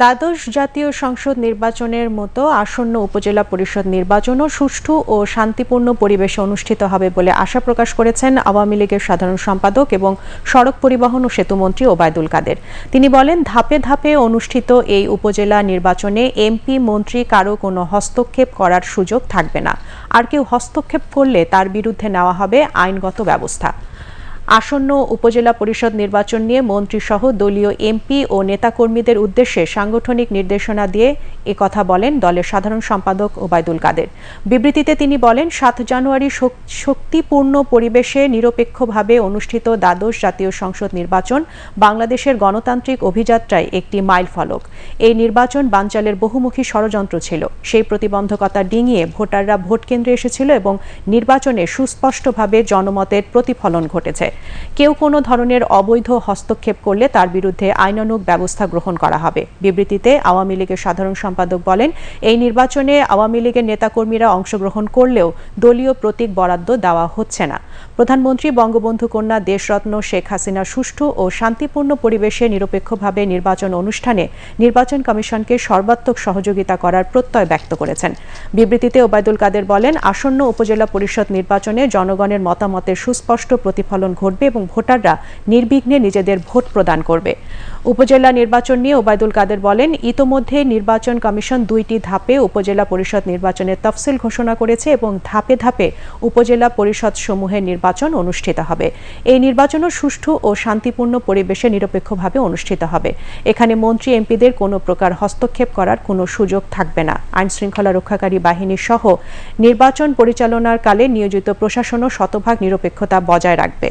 দ্বাদশ জাতীয় সংসদ নির্বাচনের মতো আসন্ন উপজেলা পরিষদ নির্বাচনও সুষ্ঠু ও শান্তিপূর্ণ পরিবেশে অনুষ্ঠিত হবে বলে আশা প্রকাশ করেছেন আওয়ামী লীগের সাধারণ সম্পাদক এবং সড়ক পরিবহন ও সেতুমন্ত্রী ওবায়দুল কাদের। তিনি বলেন, ধাপে ধাপে অনুষ্ঠিত এই উপজেলা নির্বাচনে এমপি, মন্ত্রী কারও কোনো হস্তক্ষেপ করার সুযোগ থাকবে না। আর কেউ হস্তক্ষেপ করলে তার বিরুদ্ধে নেওয়া হবে আইনগত ব্যবস্থা। আসন্ন উপজেলা পরিষদ নির্বাচন নিয়ে মন্ত্রীসহ দলীয় এমপি ও নেতাকর্মীদের উদ্দেশ্যে সাংগঠনিক নির্দেশনা দিয়ে কথা বলেন দলের সাধারণ সম্পাদক ওবায়দুল কাদের। বিবৃতিতে তিনি বলেন, সাত জানুয়ারি শক্তিপূর্ণ পরিবেশে নিরপেক্ষভাবে অনুষ্ঠিত দ্বাদশ জাতীয় সংসদ নির্বাচন বাংলাদেশের গণতান্ত্রিক অভিযাত্রায় একটি মাইল ফলক। এই নির্বাচন বানচালের বহুমুখী ষড়যন্ত্র ছিল। সেই প্রতিবন্ধকতা ডিঙিয়ে ভোটাররা ভোট কেন্দ্রে এসেছিল এবং নির্বাচনে সুস্পষ্টভাবে জনমতের প্রতিফলন ঘটেছে। কেউ কোনো ধরনের অবৈধ হস্তক্ষেপ করলে তার বিরুদ্ধে আইনানুগ ব্যবস্থা গ্রহণ করা হবে। বিবৃতিতে আওয়ামী লীগের সাধারণ সম্পাদক বলেন, এই নির্বাচনে আওয়ামী লীগের নেতাকর্মীরা অংশগ্রহণ করলেও দলীয় প্রতীক বরাদ্দ দেওয়া হচ্ছে না। প্রধানমন্ত্রী বঙ্গবন্ধু কন্যা দেশরত্ন শেখ হাসিনা সুষ্ঠু ও শান্তিপূর্ণ পরিবেশে নিরপেক্ষভাবে নির্বাচন অনুষ্ঠানে নির্বাচন কমিশনকে সর্বাত্মক সহযোগিতা করার প্রত্যয় ব্যক্ত করেছেন। বিবৃতিতে ওবায়দুল কাদের বলেন, আসন্ন উপজেলা পরিষদ নির্বাচনে জনগণের মতামতের সুস্পষ্ট প্রতিফলন ঘটবে এবং ভোটাররা নির্বিঘ্নে নিজেদের ভোট প্রদান করবে। উপজেলা নির্বাচন নিয়ে ওবায়দুল কাদের বলেন, ইতোমধ্যে নির্বাচন কমিশন দুইটি ধাপে উপজেলা পরিষদ নির্বাচনের তফসিল ঘোষণা করেছে এবং ধাপে ধাপে উপজেলা পরিষদ সমূহের নির্বাচন অনুষ্ঠিত হবে। এই নির্বাচনও সুষ্ঠু ও শান্তিপূর্ণ পরিবেশে নিরপেক্ষভাবে অনুষ্ঠিত হবে। এখানে মন্ত্রী, এমপিদের কোনো প্রকার হস্তক্ষেপ করার কোনো সুযোগ থাকবে না। আইন শৃঙ্খলা রক্ষাকারী বাহিনী সহ নির্বাচন পরিচালনার কালে নিয়োজিত প্রশাসনও শতভাগ নিরপেক্ষতা বজায় রাখবে।